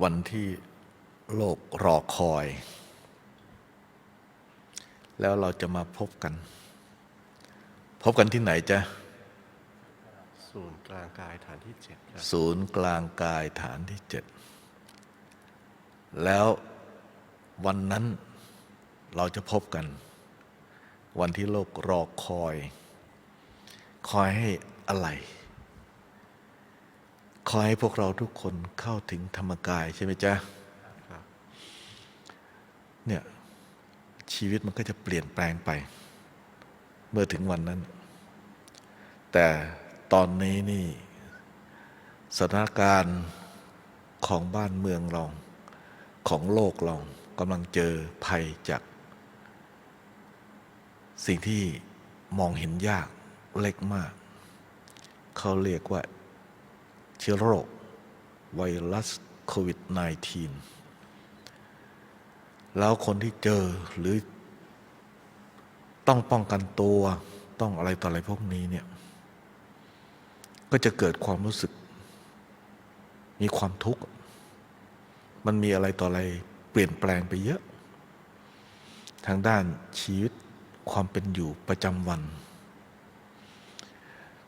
วันที่โลกรอคอย แล้วเราจะมาพบกัน พบกันที่ไหนจ๊ะศูนย์กลางกายฐานที่เจ็ดครับศูนย์กลางกายฐานที่เจ็ดแล้ววันนั้นเราจะพบกัน วันที่โลกรอคอย คอยให้อะไร คอให้พวกเราทุกคนเข้าถึงธรรมกายใช่ไหมจ๊ะเนี่ยชีวิตมันก็จะเปลี่ยนแปลงไป เมื่อถึงวันนั้น แต่ตอนนี้นี่สถานการณ์ของบ้านเมืองเรา ของโลกเรากำลังเจอภัยจาก สิ่งที่มองเห็นยากเล็กมาก เขาเรียกว่า เชื้อโรค ไวรัสโควิด -19 แล้วคนที่เจอหรือต้องป้องกันตัวต้องอะไรต่ออะไรพวกนี้เนี่ย ก็จะเกิดความรู้สึก มีความทุกข์ มันมีอะไรต่ออะไรเปลี่ยนแปลงไปเยอะ ทางด้านชีวิตความเป็นอยู่ประจำวัน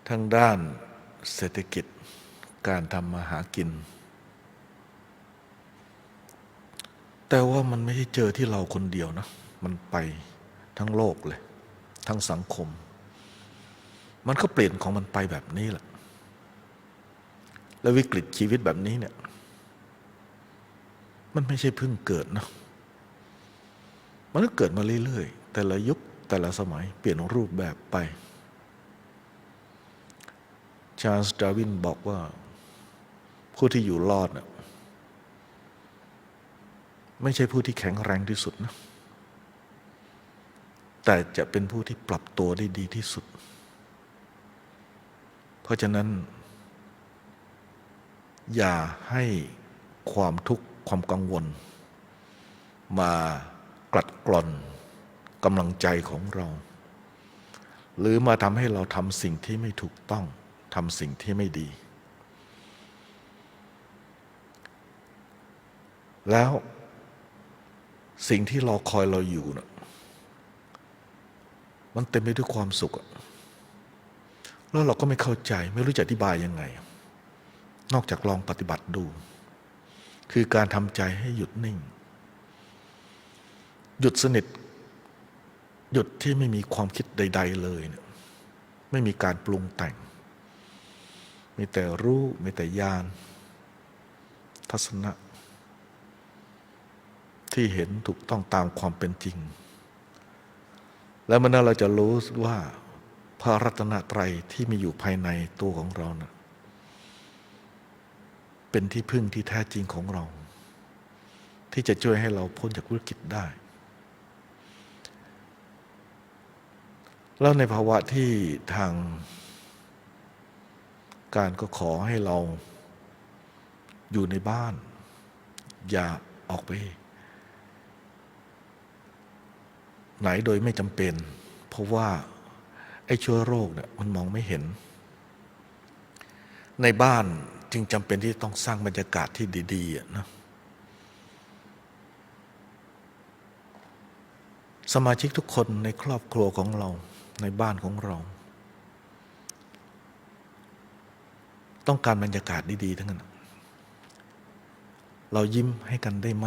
ทางด้านเศรษฐกิจ การทำมาหากิน แต่ว่ามันไม่ใช่เจอที่เราคนเดียวนะ มันไปทั้งโลกเลย ทั้งสังคม มันก็เปลี่ยนของมันไปแบบนี้แหละ แล้ววิกฤตชีวิตแบบนี้เนี่ย มันไม่ใช่เพิ่งเกิดนะ มันก็เกิดมาเรื่อยๆ แต่ละยุคแต่ละสมัยเปลี่ยนรูปแบบไป ชาร์ลส์ดาร์วินบอกว่า ผู้ที่อยู่รอดน่ะไม่ใช่ผู้ที่แข็งแรงที่สุดนะ แต่จะเป็นผู้ที่ปรับตัวได้ดีที่สุด เพราะฉะนั้น อย่าให้ความทุกข์ความกังวล มากลัดกล่อนกำลังใจของเรา หรือมาทำให้เราทำสิ่งที่ไม่ถูกต้องทำสิ่งที่ไม่ดี แล้วสิ่งที่รอคอยเราอยู่นะมันเต็มไปด้วยความสุข แล้วเราก็ไม่เข้าใจไม่รู้จะอธิบายยังไง นอกจากลองปฏิบัติดู คือการทำใจให้หยุดนิ่ง หยุดสนิท หยุดที่ไม่มีความคิดใด ๆ เลยเนี่ยไม่มีการปรุงแต่ง มีแต่รู้ มีแต่ญาณทัศนะ ที่เห็นถูกต้องตามความเป็นจริง แล้วเมื่อนั้นเราจะรู้ว่าพระรัตนตรัยที่มีอยู่ภายในตัวของเรานะเป็นที่พึ่งที่แท้จริงของเรา ที่จะช่วยให้เราพ้นจากวิกฤตได้ แล้วในภาวะที่ทางการก็ขอให้เราอยู่ในบ้าน อย่าออกไป ไหนโดยไม่จำเป็น เพราะว่าไอ้เชื้อโรคเนี่ยมันมองไม่เห็น ในบ้านจึงจำเป็นที่ต้องสร้างบรรยากาศที่ดีๆนะสมาชิกทุกคนในครอบครัวของเราในบ้านของเรา ต้องการบรรยากาศดีๆทั้งนั้น เรายิ้มให้กันได้ไหม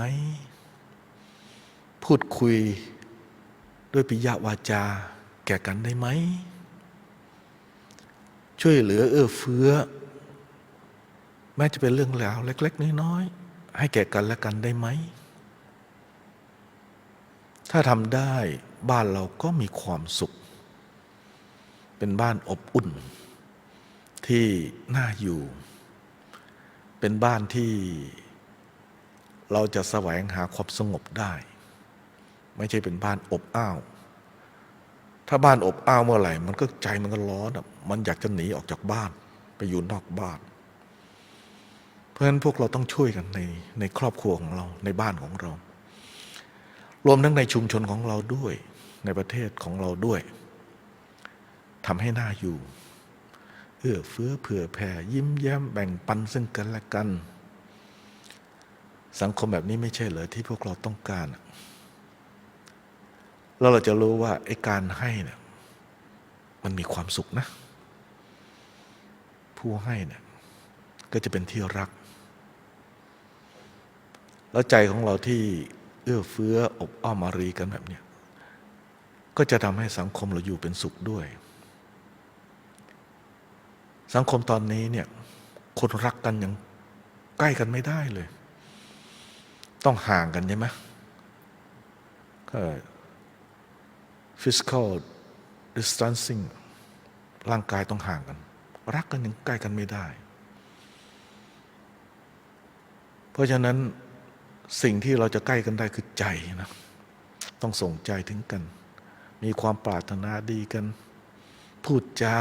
พูดคุย ด้วยปิยวาจา แก่กันได้ไหม ช่วยเหลือเอื้อเฟื้อ แม้จะเป็นเรื่องราวเล็ก ๆ น้อยๆให้แก่กันและกันได้ไหม ถ้าทำได้บ้านเราก็มีความสุข เป็นบ้านอบอุ่น ที่น่าอยู่ เป็นบ้านที่เราจะแสวงหาความสงบได้ ไม่ใช่เป็นบ้านอบอ้าว ถ้าบ้านอบอ้าวเมื่อไหร่ มันก็ใจมันก็ร้อนอะมันอยากจะหนีออกจากบ้าน ไปอยู่นอกบ้าน เพราะฉะนั้นพวกเราต้องช่วยกันในในครอบครัวของเราในบ้านของเรา รวมทั้งในชุมชนของเราด้วย ในประเทศของเราด้วยทำให้น่าอยู่ เอื้อเฟื้อเผื่อแผ่ยิ้มแย้มแบ่งปันซึ่งกันและกัน สังคมแบบนี้ไม่ใช่เหรอที่พวกเราต้องการ แล้วเราจะรู้ว่าไอ้การให้เนี่ยมันมีความสุขนะ ผู้ให้เนี่ยก็จะเป็นที่รัก แล้วใจของเราที่เอื้อเฟื้ออบอ้อมอารีกันแบบเนี้ยก็จะทำให้สังคมเราอยู่เป็นสุขด้วย สังคมตอนนี้เนี่ยคนรักกันยังใกล้กันไม่ได้เลย ต้องห่างกันใช่ไหมก็ physical distancing ร่างกายต้องห่างกัน รักกันยังใกล้กันไม่ได้ เพราะฉะนั้นสิ่งที่เราจะใกล้กันได้คือใจนะต้องส่งใจถึงกัน มีความปรารถนาดีกัน พูดจา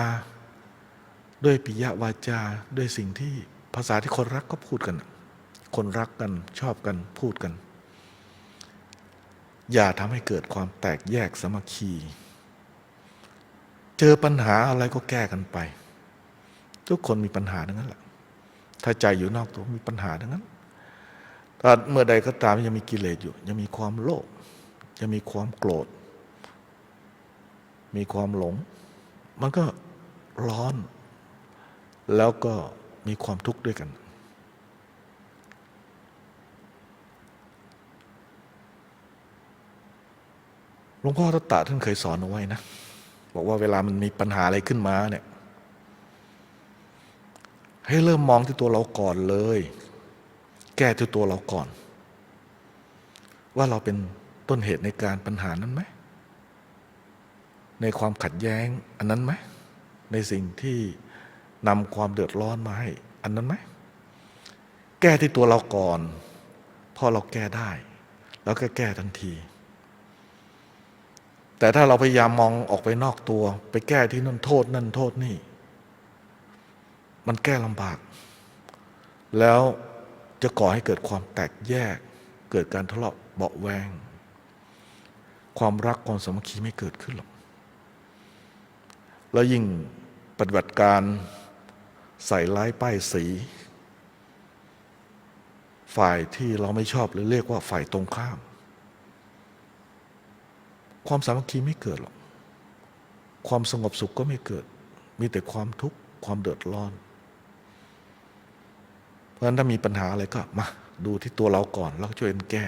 ด้วยปิยวาจา ด้วยสิ่งที่ภาษาที่คนรักก็พูดกัน คนรักกันชอบกันพูดกัน อย่าทำให้เกิดความแตกแยกสามัคคี เจอปัญหาอะไรก็แก้กันไป ทุกคนมีปัญหาทั้งนั้นแหละถ้าใจอยู่นอกตัวมีปัญหาทั้งนั้นถ้าเมื่อใดก็ตามยังมีกิเลสอยู่ ยังมีความโลภยังมีความโกรธ มีความหลง มันก็ร้อน แล้วก็มีความทุกข์ด้วยกัน ลวงพ่อทัตตะท่านเคยสอนเอาไว้นะบอกว่าเวลามันมีปัญหาอะไรขึ้นมาเนี่ย ให้เริ่มมองที่ตัวเราก่อนเลย แก้ที่ตัวเราก่อน ว่าเราเป็นต้นเหตุในการปัญหานั้นไหม ในความขัดแย้งอันนั้นไหม ในสิ่งที่นำความเดือดร้อนมาให้ อันนั้นไหม แก้ที่ตัวเราก่อน พอเราแก้ได้ แล้วก็แก้ทันที แต่ถ้าเราพยายามมองออกไปนอกตัว ไปแก้ที่นั่นโทษนั่นโทษนี่ มันแก้ลำบาก แล้วจะก่อให้เกิดความแตกแยก เกิดการทะเลาะเบาแวง ความรักความสามัคคีไม่เกิดขึ้นหรอกแล้วยิ่งปฏิบัติการใส่ร้ายป้ายสี ฝ่ายที่เราไม่ชอบหรือเรียกว่าฝ่ายตรงข้าม ความสามัคคีไม่เกิดหรอก ความสงบสุขก็ไม่เกิด มีแต่ความทุกข์ความเดือดร้อน เพราะฉะนั้นถ้ามีปัญหาอะไรก็มาดูที่ตัวเราก่อน แล้วช่วยกันแก้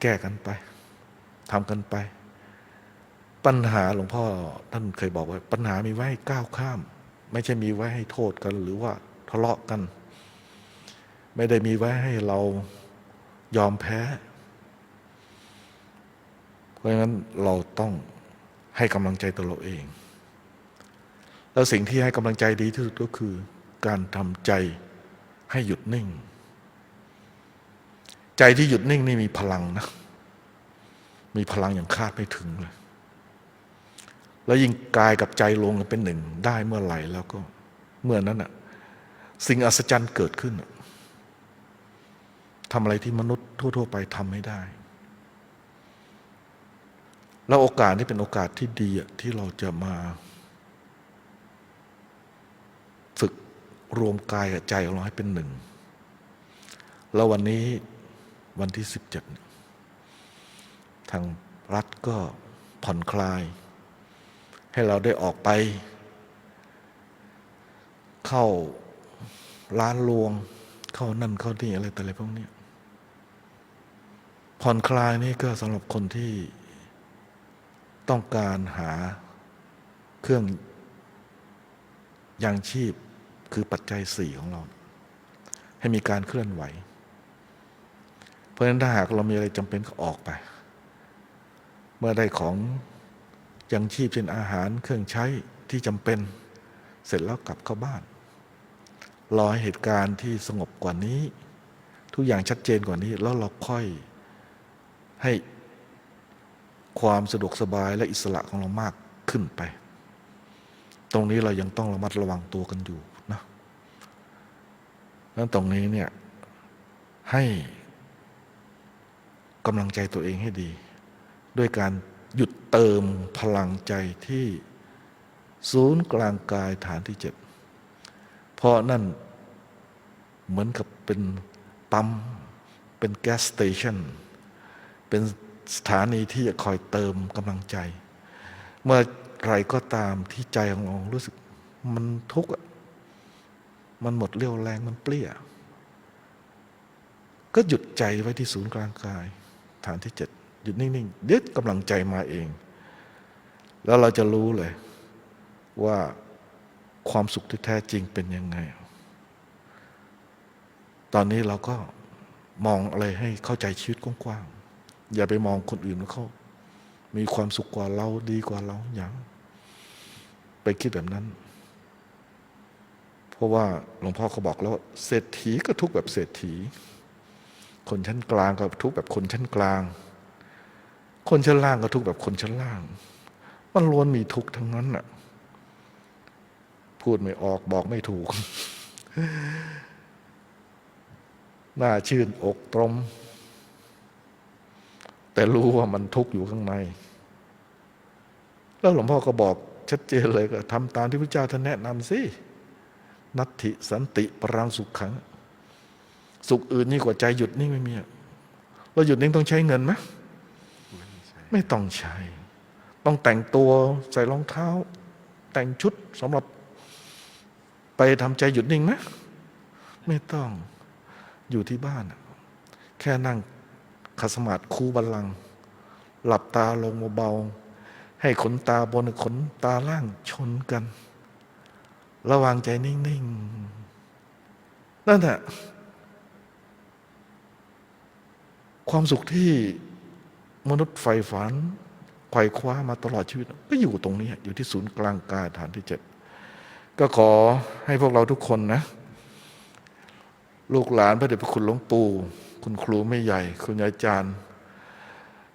แก้กันไปทำกันไป ปัญหาหลวงพ่อท่านเคยบอกว่า ปัญหามีไว้ให้ก้าวข้าม ไม่ใช่มีไว้ให้โทษกันหรือว่าทะเลาะกัน ไม่ได้มีไว้ให้เรายอมแพ้ เพราะฉะนั้นเราต้องให้กำลังใจตัวเราเอง แล้วสิ่งที่ให้กำลังใจดีที่สุดก็คือ การทำใจให้หยุดนิ่ง ใจที่หยุดนิ่งนี่มีพลังนะ มีพลังอย่างคาดไม่ถึงเลย แล้วยิ่งกายกับใจรวมกันเป็นหนึ่งได้เมื่อไหร่แล้วก็เมื่อนั้นอะสิ่งอัศจรรย์เกิดขึ้นอะทำอะไรที่มนุษย์ทั่ว ๆ ไปทำไม่ได้ แล้วโอกาสนี้เป็นโอกาสที่ดีที่เราจะมา ฝึกรวมกายกับใจของเราให้เป็นหนึ่ง แล้ววันนี้วันที่สิบเจ็ดทางรัฐก็ผ่อนคลาย ให้เราได้ออกไป เข้าร้านรวง เข้านั่นเข้านี่อะไรแต่อะไรพวกนี้ผ่อนคลายนี่ก็สำหรับคนที่ ต้องการหาเครื่องยังชีพคือปัจจัยสี่ของเรา ให้มีการเคลื่อนไหว เพราะฉะนั้นถ้าหากเรามีอะไรจำเป็นก็ออกไป เมื่อได้ของยังชีพเช่นอาหารเครื่องใช้ที่จำเป็น เสร็จแล้วกลับเข้าบ้าน รอให้เหตุการณ์ที่สงบกว่านี้ ทุกอย่างชัดเจนกว่านี้แล้วเราค่อยให้ ความสะดวกสบายและอิสระของเรามากขึ้นไป ตรงนี้เรายังต้องระมัดระวังตัวกันอยู่นะนั้นตรงนี้เนี่ยให้กำลังใจตัวเองให้ดี ด้วยการหยุดเติมพลังใจที่ศูนย์กลางกายฐานที่เจ็ดเพราะนั่นเหมือนกับเป็นปั๊ม เป็นแก๊สสเตชันเป็น สถานีที่จะคอยเติมกำลังใจ เมื่อไรก็ตามที่ใจของเรารู้สึกมันทุกข์มันหมดเรี่ยวแรงมันเปรี้ย ก็หยุดใจไว้ที่ศูนย์กลางกาย ฐานที่เจ็ดหยุดนิ่งๆเดี๋ยวกำลังใจมาเอง แล้วเราจะรู้เลยว่าความสุขที่แท้จริงเป็นยังไง ตอนนี้เราก็มองอะไรให้เข้าใจชีวิตกว้างๆ อย่าไปมองคนอื่นว่าเขา มีความสุขกว่าเราดีกว่าเราอย่างไปคิดแบบนั้น เพราะว่าหลวงพ่อเขาบอกแล้วเศรษฐีก็ทุกข์แบบเศรษฐี คนชั้นกลางก็ทุกข์แบบคนชั้นกลาง คนชั้นล่างก็ทุกข์แบบคนชั้นล่าง มันล้วนมีทุกข์ทั้งนั้นน่ะ พูดไม่ออกบอกไม่ถูก หน้าชื่นอกตรม แต่รู้ว่ามันทุกข์อยู่ข้างใน แล้วหลวงพ่อก็บอกชัดเจนเลยก็ทำตามที่พระเจ้าท่านแนะนำสินัตถิสันติปรังสุขขัง สุขอื่นนี่กว่าใจหยุดนิ่ไม่มีเราหยุดนิ่งต้องใช้เงินไหมไม่ต้องใช้ ต้องแต่งตัวใส่รองเท้า แต่งชุดสำหรับไปทำใจหยุดนิ่งไหมไม่ต้องอยู่ที่บ้าน แค่นั่ง ขัดสมาธิคูบัลลังก์หลับตาลงเบาๆให้ขนตาบนกับขนตาล่างชนกัน ระวางใจนิ่งๆ นั่นแหละความสุขที่มนุษย์ใฝ่ฝันไขว่คว้ามาตลอดชีวิต ก็อยู่ตรงนี้ อยู่ที่ศูนย์กลางกายฐานที่เจ็ดก็ขอให้พวกเราทุกคนนะ ลูกหลานพระเดชพระคุณหลวงปู่ คุณครูไม่ใหญ่ คุณอาจารย์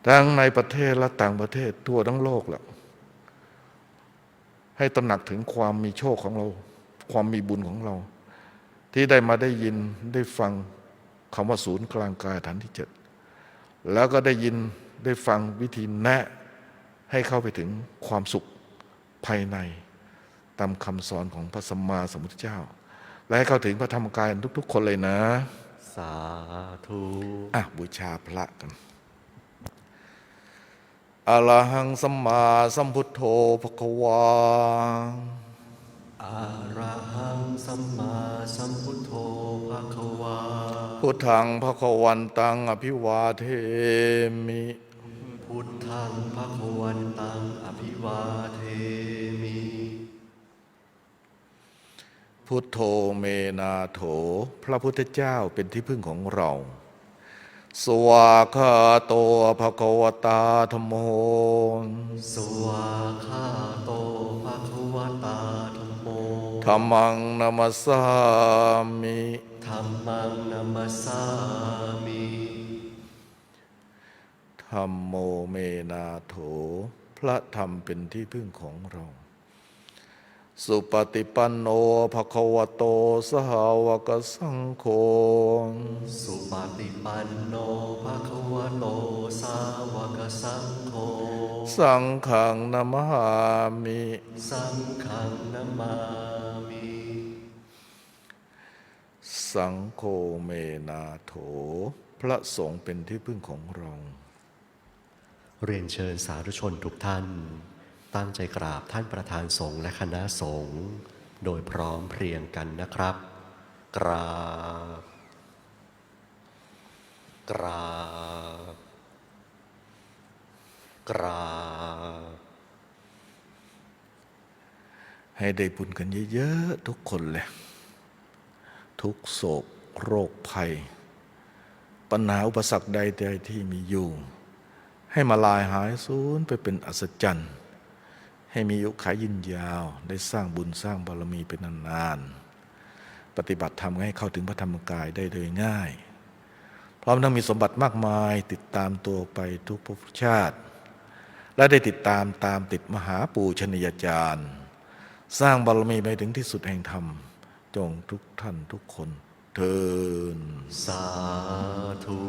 ทั้งในประเทศและต่างประเทศทั่วทั้งโลกแหละให้ตระหนักถึงความมีโชคของเรา ความมีบุญของเรา ที่ได้มาได้ยินได้ฟังคำว่าศูนย์กลางกายฐานที่เจ็ดแล้วก็ได้ยินได้ฟังวิธีแนะให้เข้าไปถึงความสุขภายใน ตามคำสอนของพระสัมมาสัมพุทธเจ้า และให้เข้าถึงพระธรรมกายทุก ๆ คนเลยนะ สาธุอะบูชาพระกันอะระหังสัมมาสัมพุทโธภควาอะระหังสัมมาสัมพุทโธภะคะวา พุทธังภควันตังอภิวาเทมิ พุทธังภะคะวันตังอภิวาเท พุทโธเมนาโถ พระพุทธเจ้าเป็นที่พึ่งของเรา สวากขาโตภควตาธรรมโมสวาคาโตภะคะวตาธัมโมธรรมังนามัสสามิธัมมังนัมสสามิธรรมโมเมนาโถ พระธรรมเป็นที่พึ่งของเรา สุปฏิปันโนภควโตสหาวกสังโฆ สุปฏิปันโนภะคะวะโตสาวกสังโฆ สังฆังนามามิ สังฆังนามามิ สังโฆเมนาโถ พระสงฆ์เป็นที่พึ่งของเรา เรียนเชิญสาธุชนทุกท่าน ตั้งใจกราบท่านประธานสงฆ์และคณะสงฆ์โดยพร้อมเพรียงกันนะครับ กราบ กราบ กราบ ให้ได้บุญกันเยอะๆ ทุกคนเลย ทุกโศกโรคภัย ปัญหาอุปสรรคใดๆที่มีอยู่ ให้มาลายหายสูญไปเป็นอัศจรรย์ ให้มีอายุขายยินยาว ได้สร้างบุญสร้างบารมีเป็นนานๆ ปฏิบัติธรรมให้เข้าถึงพระธรรมกายได้โดยง่าย พร้อมทั้งมีสมบัติมากมายติดตามตัวไปทุกภพชาติ และได้ติดตามตามติดมหาปูชนียาจารย์ สร้างบารมีไปถึงที่สุดแห่งธรรม จงทุกท่านทุกคนเทินสาธุ